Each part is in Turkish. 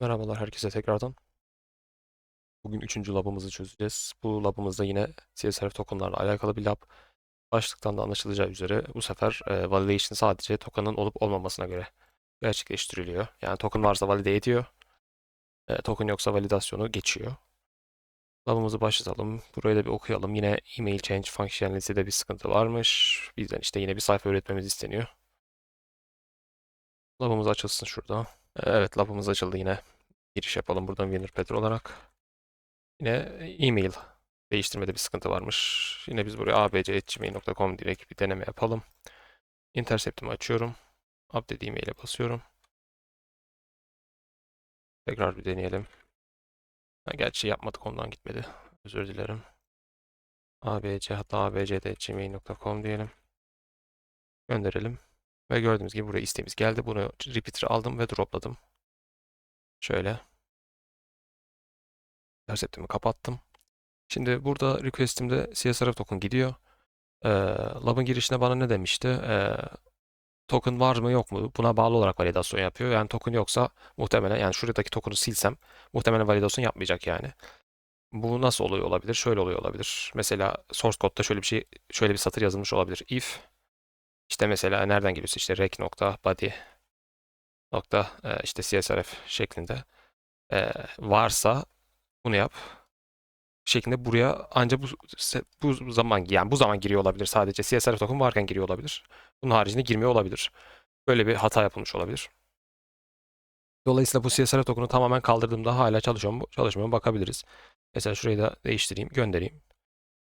Merhabalar herkese tekrardan. Bugün üçüncü labımızı çözeceğiz. Bu labımızda yine CSRF tokenlarla alakalı bir lab. Başlıktan da anlaşılacağı üzere bu sefer e, validation sadece token'ın olup olmamasına göre gerçekleştiriliyor. Yani token varsa valide ediyor. E, token yoksa validasyonu geçiyor. Labımızı başlatalım. Burayı da bir okuyalım. Yine email change functionality'de bir sıkıntı varmış. Bizden işte yine bir sayfa üretmemiz isteniyor. Labımız açılsın şurada. Evet labımız açıldı yine. Giriş yapalım buradan winner pattern olarak. Yine e-mail değiştirmede bir sıkıntı varmış. Yine biz buraya abc.gmail.com direkt bir deneme yapalım. Intercept'imi açıyorum. Update e-mail'e basıyorum. Tekrar bir deneyelim. Ha, gerçi yapmadık ondan gitmedi. Özür dilerim. abc hatta abc.gmail.com diyelim. Gönderelim. Ve gördüğünüz gibi buraya isteğimiz geldi. Bunu repeater aldım ve dropladım. Şöyle. Intercept'imi kapattım. Şimdi burada request'imde CSRF token gidiyor. Ee, lab'ın girişine bana ne demişti? Ee, token var mı yok mu? Buna bağlı olarak validasyon yapıyor. Yani token yoksa muhtemelen yani şuradaki token'ı silsem muhtemelen validasyon yapmayacak yani. Bu nasıl oluyor olabilir? Şöyle oluyor olabilir. Mesela source code'da şöyle bir şey şöyle bir satır yazılmış olabilir. If işte mesela nereden giriyorsa işte rec nokta body nokta e, işte CSRF şeklinde e, varsa bunu yap şeklinde buraya ancak bu, bu zaman yani bu zaman giriyor olabilir sadece. CSRF token varken giriyor olabilir. Bunun haricinde girmiyor olabilir. Böyle bir hata yapılmış olabilir. Dolayısıyla bu CSRF token'u tamamen kaldırdığımda hala çalışıyor mu çalışmıyor mu bakabiliriz. Mesela şurayı da değiştireyim, göndereyim.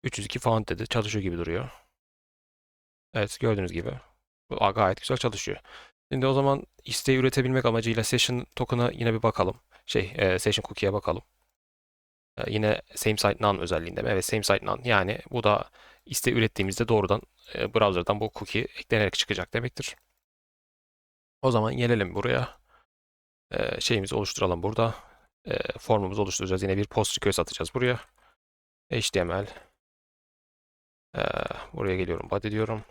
302 font dedi. Çalışıyor gibi duruyor. Evet gördüğünüz gibi. Bu gayet güzel çalışıyor. Şimdi o zaman isteği üretebilmek amacıyla session token'a yine bir bakalım. Şey, e, session cookie'ye bakalım. E, Yine same site none özelliğinde mi? Evet same site none. Yani bu da iste ürettiğimizde doğrudan e, browser'dan bu cookie eklenerek çıkacak demektir. O zaman gelelim buraya. E, şeyimizi oluşturalım burada. E, formumuzu oluşturacağız. Yine bir post request atacağız buraya. HTML. E, buraya geliyorum. Body diyorum.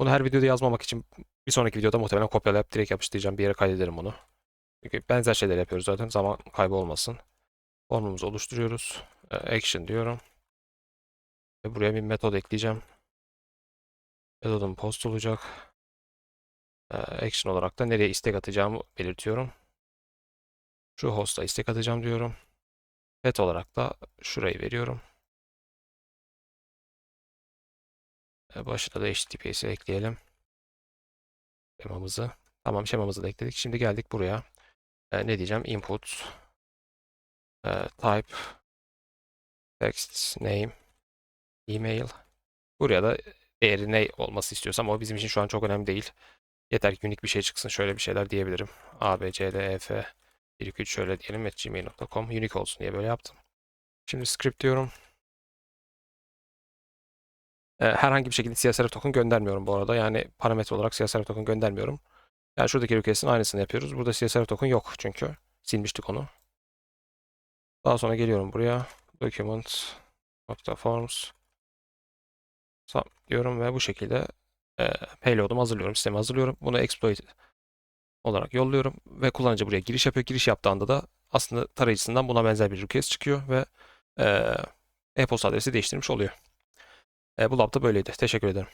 Bunu her videoda yazmamak için bir sonraki videoda muhtemelen kopyalayıp direkt yapıştıracağım. Bir yere kaydederim bunu. Çünkü benzer şeyler yapıyoruz zaten. Zaman kaybı olmasın. Formumuzu oluşturuyoruz. E, Action diyorum. Ve buraya bir metod ekleyeceğim. Metodum post olacak. E, Action olarak da nereye istek atacağımı belirtiyorum. Şu host'a istek atacağım diyorum. Pet olarak da şurayı veriyorum. Başına da HTTPS'i ekleyelim. Şemamızı. Tamam şemamızı da ekledik. Şimdi geldik buraya. E, ne diyeceğim? Input. e, type. Text. Name. Email. Buraya da değeri ne olması istiyorsam o bizim için şu an çok önemli değil. Yeter ki unik bir şey çıksın. Şöyle bir şeyler diyebilirim. A, B, C, D, E, F 1, 2, 3 şöyle diyelim. at gmail.com unique olsun diye böyle yaptım. Şimdi script diyorum. E, herhangi bir şekilde CSRF token göndermiyorum bu arada. Yani parametre olarak CSRF token göndermiyorum. Yani şuradaki request'in aynısını yapıyoruz. Burada CSRF token yok çünkü. Silmiştik onu. Daha sonra geliyorum buraya. Document nokta forms diyorum ve bu şekilde e, payload'umu hazırlıyorum. Sistemi hazırlıyorum. Bunu exploit olarak yolluyorum ve kullanıcı buraya giriş yapıyor. Giriş yaptığı anda da aslında tarayıcısından buna benzer bir request çıkıyor ve e, e-posta adresi değiştirmiş oluyor. E, bu da böyleydi. Teşekkür ederim.